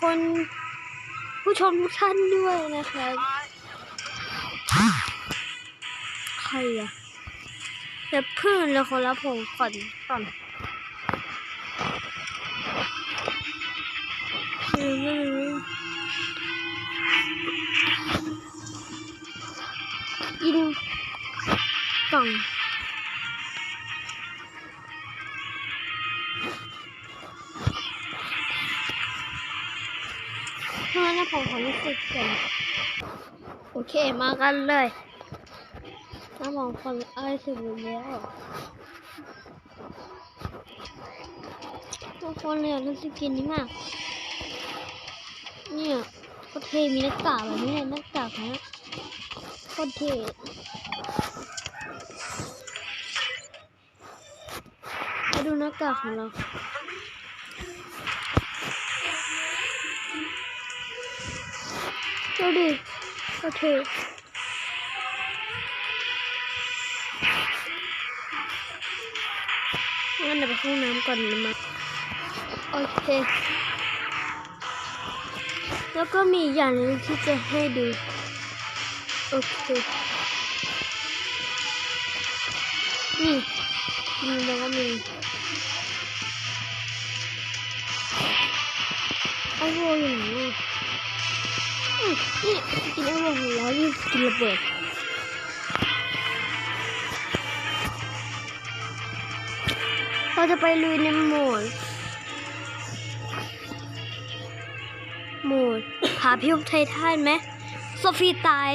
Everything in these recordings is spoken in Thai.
คนผู้ชมทุกท่านด้วยนะครับใครอะเดี๋ยวพื่นแล้วคนละผมก่อนก่อนอืมยิงกล่อง มากันเลยถ้ามองคนไอ้สิบแล้วทุกคนเลยอยากเล่นสกินนี้มาก เนี่ยโคตรเท่มีหน้ากากแบบนี้หน้ากากนะโคตรเท่มาดูหน้ากากของเราดูดิ โคตรเท่งั้นเดี๋ยวไปห้องน้ำก่อนนะมาโอเค แล้วก็มีอย่างหนึงที่จะให้ดู โอเค นี่นี่แล้วก็มีไอโวอยู่ไหน อะอืมนี่กินไอโวของเรานี่กินระเบิดเราจะไปลุยในโหมดโหมดหาพิวไททันไหมโซฟีตาย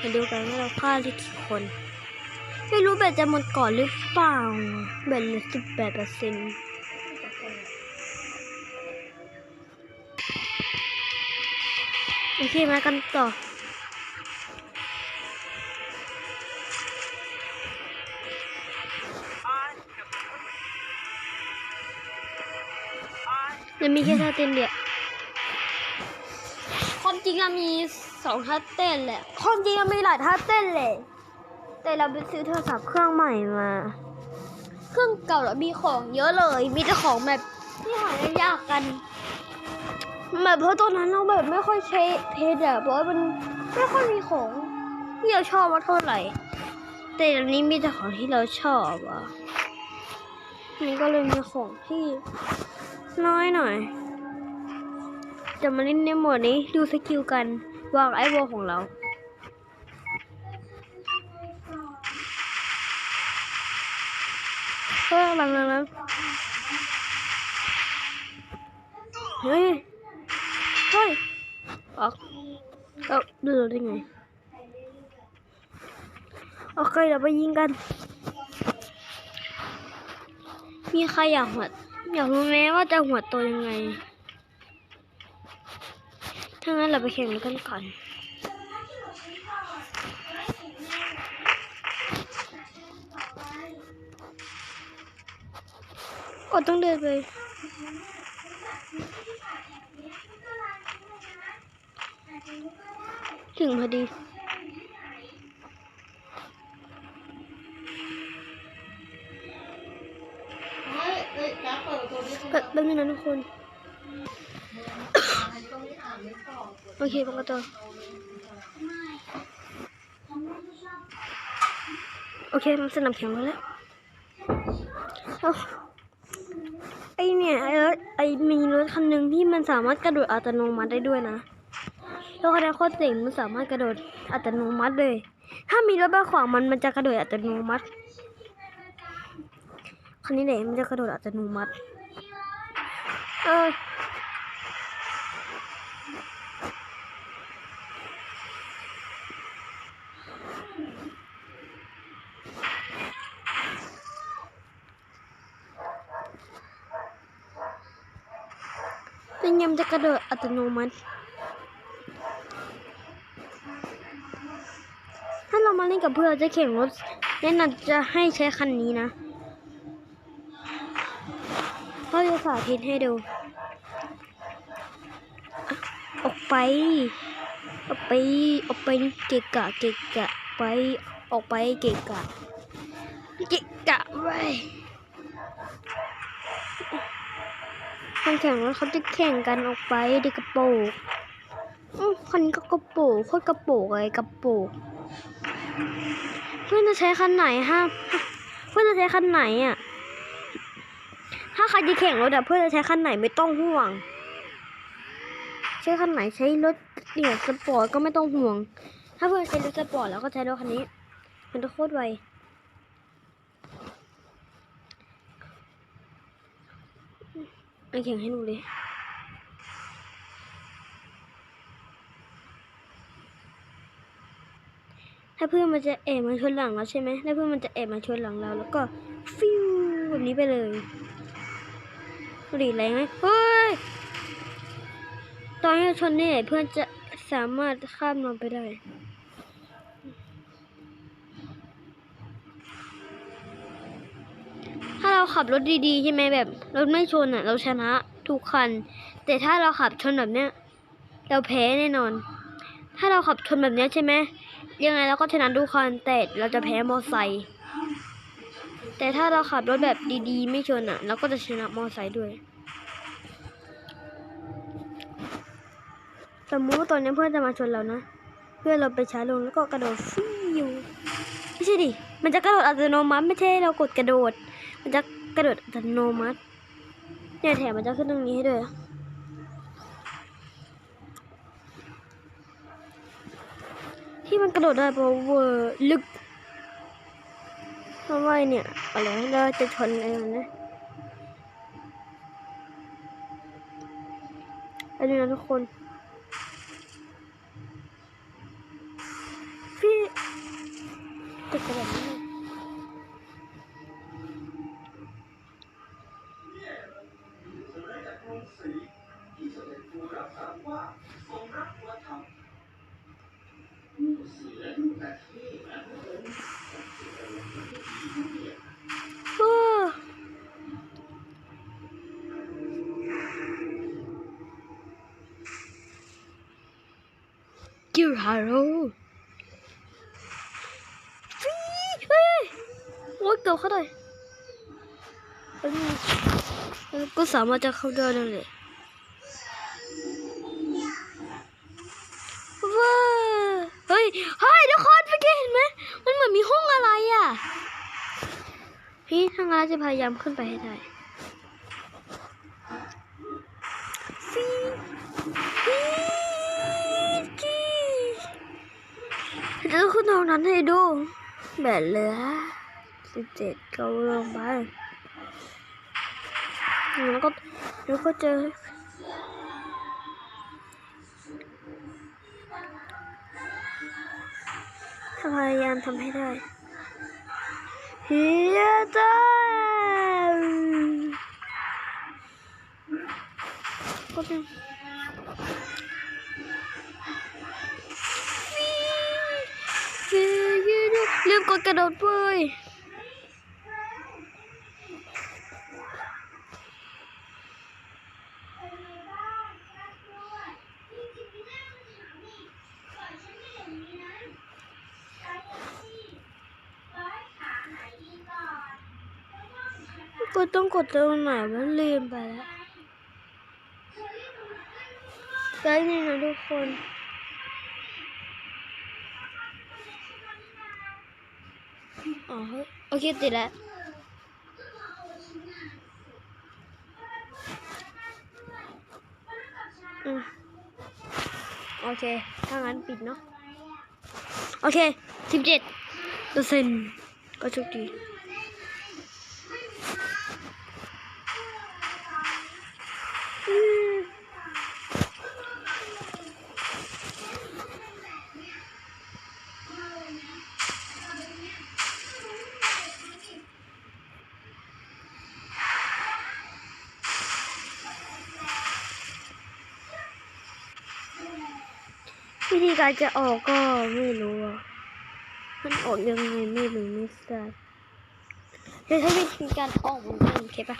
มาดูกันว่าเราฆ่าได้กี่คน ไม่รู้แบตจะหมดก่อนหรือเปล่าแบตเหลือสิบแปดเปอร์เซ็นต์ อเคมากันต่อจะมีแค่ท่าเต้นเดียวความจริงอะมีสองท่าเต้นแหละความจริงอะมีหลายท่าเต้นเลย แต่เราไปซื้อโทรศัพท์เครื่องใหม่มา เครื่องเก่าแล้วมีของเยอะเลย มีแต่ของแบบที่หายากกัน แบบเพราะตอนนั้นเราแบบไม่ค่อยใช้เพจอะเพราะว่ามันไม่ค่อยมีของที่เราชอบมาเท่าไหร่ แต่อันนี้มีแต่ของที่เราชอบอะมันก็เลยมีของที่น้อยหน่อย จะมาเล่นในโหมดนี้ดูสกิลกันวางไอโวของเราเฮ้ยหลังหลังหลังเฮ้ย เฮ้ยออกเอ้าดูได้ไงโอเคเดี๋ยวไปยิงกัน มีใครอยากหัวอยากรู้ไหมว่าจะหัวโตยังไง ถ้างั้นเราไปแข่งกันก่อนโอ้ต้องเดินไป ถึงพอดีเฮ้ยเฮ้ยแป๊บเปิดประตูนี้แป๊บแป๊บนึงนะทุกคนตรงนี้อ่านไม่ตอบโอเคปังกระต่อโอเค มันสนามแข่งแล้วแหละเอาไอเนี่ยไอรถไอมีรถคันหนึ่งที่มันสามารถกระโดดอัตโนมัติได้ด้วยนะ รถคันนั้นโคตรเจ๋งมันสามารถกระโดดอัตโนมัติเลย ถ้ามีรถบ้าขวางมันมันจะกระโดดอัตโนมัติคันนี้แหละมันจะกระโดดอัตโนมัติ เออเป็นยำจะกระโดดอัตโนมัติ ถ้าเรา มาเล่นกับเพื่อนจะแข่งรถแนะนำจะให้ใช้คันนี้นะเขาจะสาธิตให้ดู ออกไป ออกไป ออกไปเกะกะเกะกะไป ออกไปเกะกะเกะกะไปคนแข่งรถเขาจะแข่งกันออกไปเด็กกระโปงอือคันนี้ก็กระโปงโคตรกระโปงเลยกระโปง เพื่อนจะใช้คันไหนฮะเพื่อนจะใช้คันไหนอะ ถ้าใครจะแข่งรถอะเพื่อนจะใช้คันไหนไม่ต้องห่วง ใช้คันไหนใช้รถเนี่ยสปอร์ตก็ไม่ต้องห่วง ถ้าเพื่อนใช้รถสปอร์ตแล้วก็ใช้รถคันนี้ มันจะโคตรไวไปแข่งให้ดูเลย ถ้าเพื่อนมันจะแอบมาชนหลังเราใช่ไหมถ้าเพื่อนมันจะแอบมาชนหลังเรา แล้วก็ฟิวแบบนี้ไปเลยดูดีแรงไหมเฮ้ย ตอนที่เราชนนี่เพื่อนจะสามารถข้ามเราไปได้ถ้าเราขับรถดีๆใช่ไหมแบบรถไม่ชนอะ เราชนะทุกคัน แต่ถ้าเราขับชนแบบเนี้ย เราแพ้แน่นอน ถ้าเราขับชนแบบเนี้ยใช่ไหม ยังไงเราก็ชนะทุกคนแต่เราจะแพ้มอไซค์แต่ถ้าเราขับรถแบบดีๆ ไม่ชนอะเราก็จะชนะมอไซค์ด้วย สมมติว่าตอนนี้เพื่อนจะมาชนเรานะ เพื่อนเราไปช้าลงแล้วก็กระโดดฟิวไม่ใช่ดิ มันจะกระโดดอัตโนมัติไม่ใช่เรากดกระโดด มันจะกระโดดอัตโนมัติเนี่ยแถมมันจะขึ้นตรงนี้ให้ด้วย ที่มันกระโดดได้เพราะเวอร์ลึกเพราะว่าเนี่ยอะไรเราจะชนอะไรมันนะไปดูนะทุกคน พี่ติดกระดาษนี่โอ้กิร์ฮา โร่ฟีเฮ้ยโอ้ยเกือบเข้าได้ ก็สามารถจะเข้าได้นั่นแหละว้า เฮ้ยทุกคนเมื่อกี้เห็นไหมมันเหมือนมีห้องอะไรอะ พี่ทางร้านจะพยายามขึ้นไปให้ได้ฟีฟีจีจะขึ้นทางนั้นให้ดูแบบเหลือสิบเจ็ดเกาลงไปแล้วก็แล้วก็เจอ พยายามทำให้ได้เฮียจ้าก็เป็นลืมกดกระโดดไปก็ต้อง กดตรงไหนมันลืมไปแล้วได้นี่นะทุกคนอ๋อโอเคติดแล้วโอเค ถ้างั้นปิดเนาะ โอเคสิบเจ็ดเปอร์เซ็นต์ก็โชคดี วิธีการจะออกก็ไม่รู้อะมันออกยังไงไม่รู้ไม่ทราบเดี๋ยวถ้าวิธีการออกมันเป็นโอเคปะ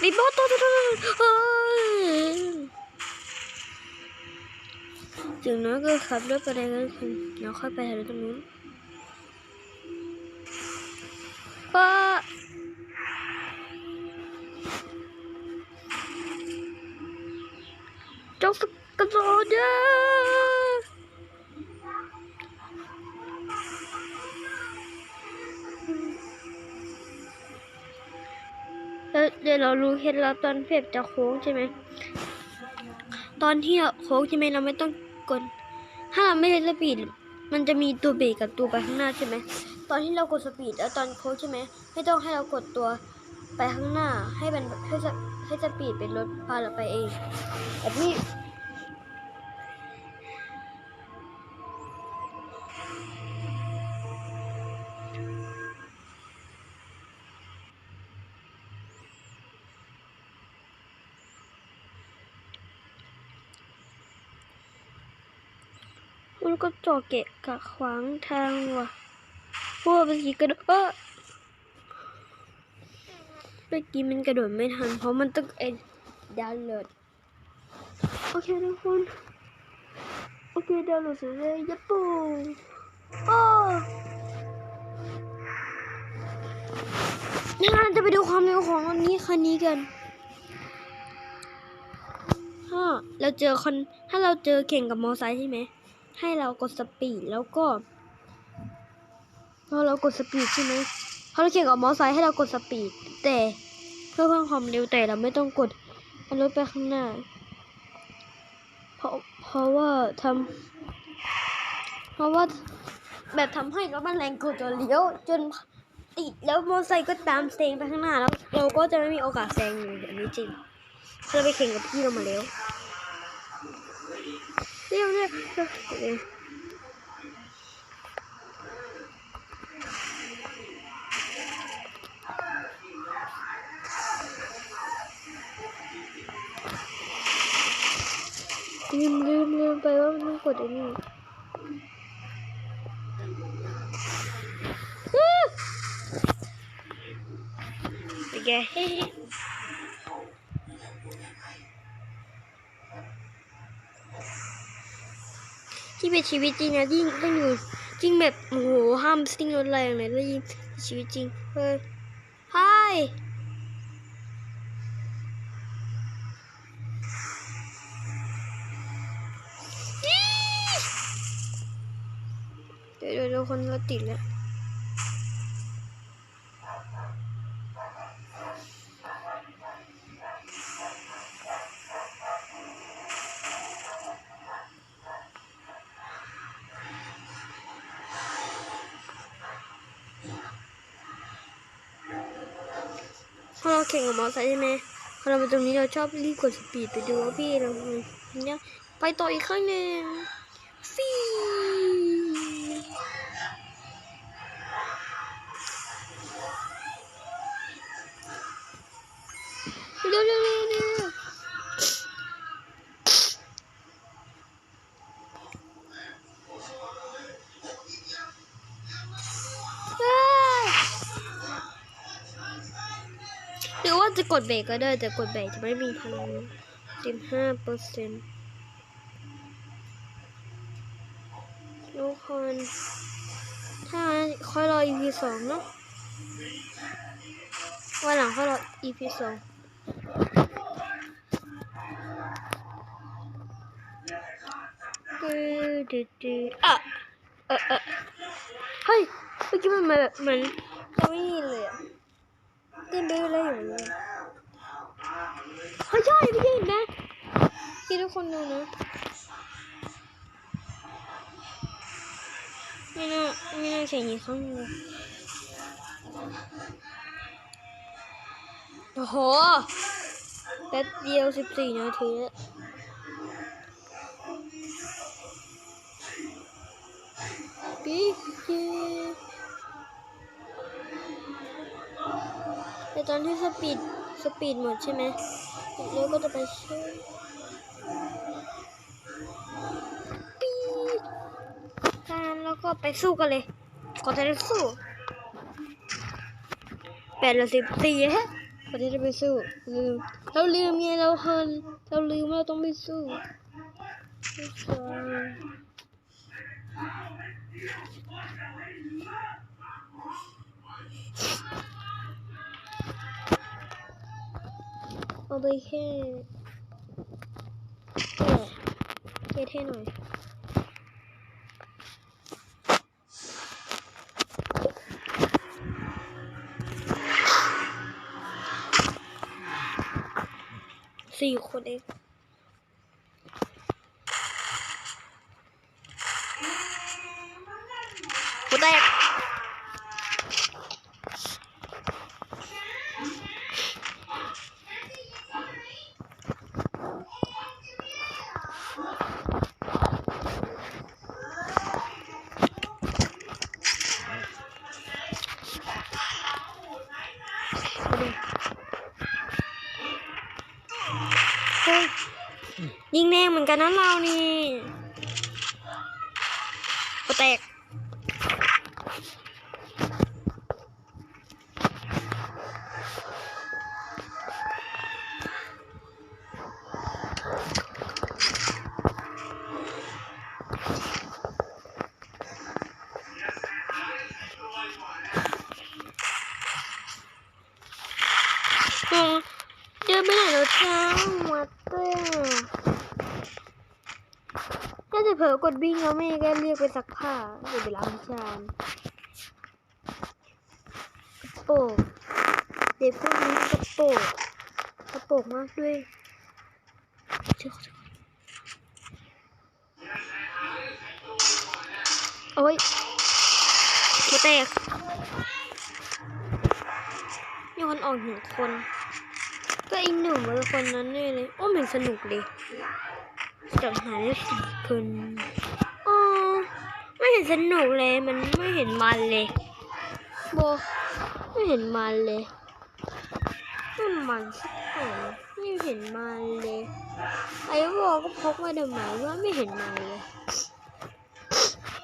ปีโป้ตัวตัวตัวเฮ้ยถึงน้อยก็ขับรถไปได้ก็คือเดี๋ยวค่อยไปทางตรงนู้นป้าจกส กโซเดอแล้วเดี๋ยวเรารู้เคล็ดลับตอนเพ็บจะโค้งใช่ไหม ตอนที่โค้งใช่ไหมเราไม่ต้องกด ถ้าเราไม่ใช้สปีด มันจะมีตัวเบรกกับตัวไปข้างหน้าใช่ไหม ตอนที่เรากดสปีดแล้วตอนโค้งใช่ไหม ไม่ต้องให้เรากดตัวไปข้างหน้าให้มันให้ให้สปีดเป็นรถพาเราไปเองแบบนี้ นก็จอเกะกะขวางทางว่ะพวกเมื่อกี้กระโดดเออเมื่อกี้มันกระโดดไม่ทัน เพราะมันต้องเอ็นดาวน์โหลด โอเคทุกคน โอเคดาวน์โหลดเสร็จแล้วยับปูโอ้นี่เราจะไปดูความเร็วของอันนี้คันนี้กันถ้าเราเจอคนถ้าเราเจอแข่งกับมอไซค์ใช่ไหม ให้เรากดสปีดแล้วก็พอเรากดสปีดใช่ไหมพอเราแข่งกับมอไซค์ให้เรากดสปีดแต่เพื่อเพิ่มความเร็วแต่เราไม่ต้องกดมันรถไปข้างหน้า เพราะเพราะว่าทำเพราะว่าแบบทำให้รถมันแรงกดจนเลี้ยวจนติดแล้วมอไซค์ก็ตามเซงไปข้างหน้าแล้ว เราก็จะไม่มีโอกาสแซงอยู่แบบนี้จริงเราไปแข่งกับพี่เรามาแล้ว เรียกเรียกเรียกลืมลืมลืมไปว่ามันต้องกดไอ้นี่อื้อเป็นไงเฮ้ ที่เป็นชีวิตจริงนะยิ่งต้องอยู่จริงแบบโอ้โหห้ามสิ่งรถแรงเลยแล้วยิ่งชีวิตจริงเฮ้ยฮายเดี๋ยวเดี๋ยวเดี๋ยวคนรถติดแล้วพอเราแข่งกับมอไซค์ใช่ไหมพอเราไปตรงนี้เราชอบรีบกดสปีดไปดูว่าพี่เราเนี่ยไปต่ออีกข้างหนึ่งฟิ กดเบรกก็ได้แต่กดเบรกจะไม่มีพลังสิบห้าเปอร์เซ็นต์ทุกคนถ้าค่อยรอ EP สองเนาะวันหลังค่อยรอ EP สองดื้อดื้อดื้ออะเออเออเฮ้ยเมื่อกี้มันมาแบบเหมือนไม่ยินเลยอะเต้นไปเลยอยู่เลย เฮ้ยใช่ไม่เห็นไหมที่ทุกคนดูนะไม่น่าไม่น่าแข่งอีกครั้งเลยโอ้โหแป๊บเดียวสิบสี่นาทีแล้วปีเจแต่ตอนที่สปีด สปีดหมดใช่ไหม แล้วก็จะไปชื่อปีดถ้างั้นเราก็ไปสู้กันเลยก่อนจะได้สู้แปดหรือสิบสี่ฮะก่อนจะได้ไปสู้ลืมเราลืมไงเราเฮินเราลืมเราต้องไปสู้ เอาไปแค่เท่หน่อยสี่คนเองหัวแตก กันนะเรานี่ก็แตก ดวิ่งแล้วแม่ก็เรียกไปซักผ้าเดี๋ยวไปล้างจานกระโปรงเด็กพวกนี้กระโปรงกระโปรงมากด้วยโอ้ยมาแตกมีคนออกหนึ่งคน ก็อีหนุ่มเป็นคนนั้นนี่เลย โอ้เหมันสนุกเลยจับหาได้สี่คน นสนุกเลยมันไม่เห็นมันเลยโบไม่เห็นมันเลยไม่มันสักหน่อยไม่เห็นมันเลยไอ้โบก็พกมาทำไมว่าไม่เห็นมันเลย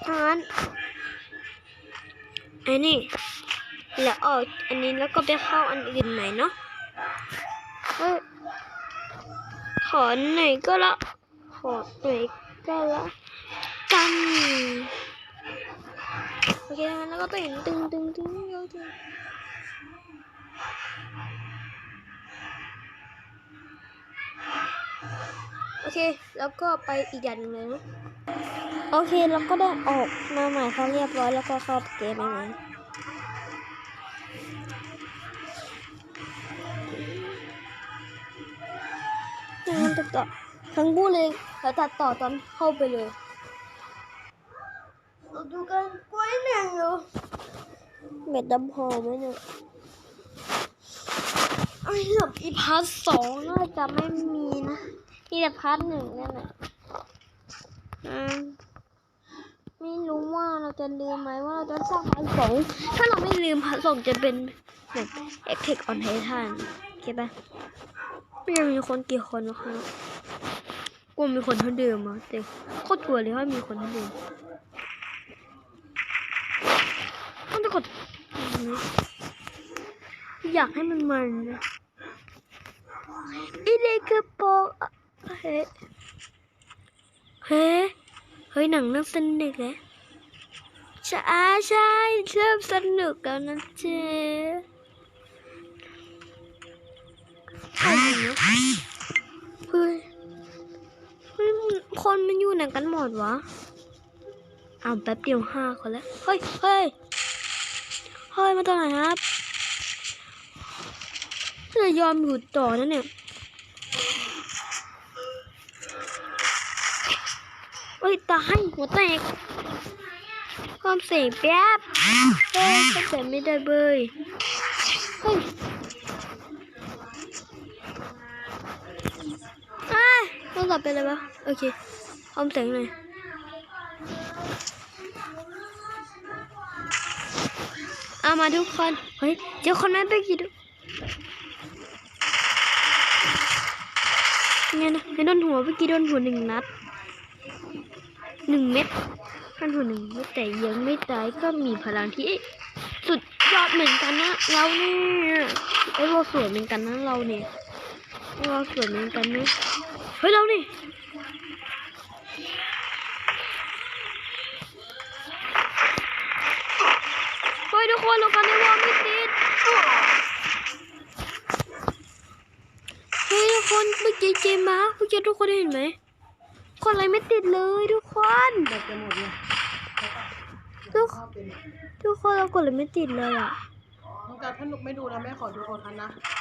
ทานไอ้นี่แล้วออกอันนี้แล้วก็ไปเข้าอันอื่นไหนเนาะเอ้ยขอหน่อยก็ละขอหน่อยก็ละกันโอ เคแล้วก็ตื่นตึงตึงตึงเร็วตึงโอเค แล้วก็ไปอีกอย่างหนึ่งเลยนะโอเคแล้วก็ได้ออกมาใหม่เขาเรียบร้อยแล้วก็เข้าเกมใหม่งั้นตัดต่อทั้งบูเลยแล้วตัดต่อตอนเข้าไปเลยเราดูกันกล้วยแมงอยู่ เม็ดดำหอมไหมเนี่ยไอ้แบบอีพาร์ทสองน่าจะไม่มีนะมีแต่พาร์ทหนึ่งนั่นแหละอืมไม่รู้ว่าเราจะลืมไหมว่าเราจะสร้างพาร์ทสองถ้าเราไม่ลืมพาร์ทสองจะเป็นแบบเอ็กเทคออนไททันโอเคปะไม่ยังมีคนกี่คนวะคะกลัวมีคนเท่าเดิมอะแต่โคตรกลัวเลยว่ามีคนเท่าเดิมต้องจะ กดอยากให้มันมันนะอีเลกโปเฮ้เฮ้เฮ้ยหนังเริ่มสนุกแล้วใช่ใช่เริ่มสนุกแล้วนะเจ๊ใช่เนะเฮ้ยเฮ้ยคนมันอยู่ไหนกันหมดวะเอาแป๊บเดียวห้าคนแล้ว เฮ้ยเฮ้ย เฮ้ยมาตอนไหนครับจะยอมอยู่ต่อนะเนี่ยเฮ้ยตายหัวแตกความเสียงแป๊บเฮ้ยเข้าใจไม่ได้เบยเฮ้ยอะต้องกลับไปเลยปะโอเคพร้อมเสียงหน่อยเอา มาทุกคน เฮ้ย เจอคนนั้นไปกี่ดูไงนะให้โดนหัวเมื่อกี้โดนหัวหนึ่งนัดหนึ่งเม็ดท่านหัวหนึ่งเม็ดแต่ยังไม่ตายก็มีพลังที่สุดยอดเหมือนกันนะเราเนี่ยไอ้เราสวยเหมือนกันนะเราเนี่ยเราสวยเหมือนกันนะเฮ้ยเราเนี่ย ทุกคนเรากันในวอลไม่ติดเฮ้ยทุกคนเมื่อกี้เจมาเมื่อกี้ทุกคนเห็นไหมคนอะไรไม่ติดเลยทุกคนทุกชอบเป็นทุกคนเรากดอะไรไม่ติดเลยอะน้องการถ้าหนุกไม่ดูแล้วแม่ขอดูทุกคนนะ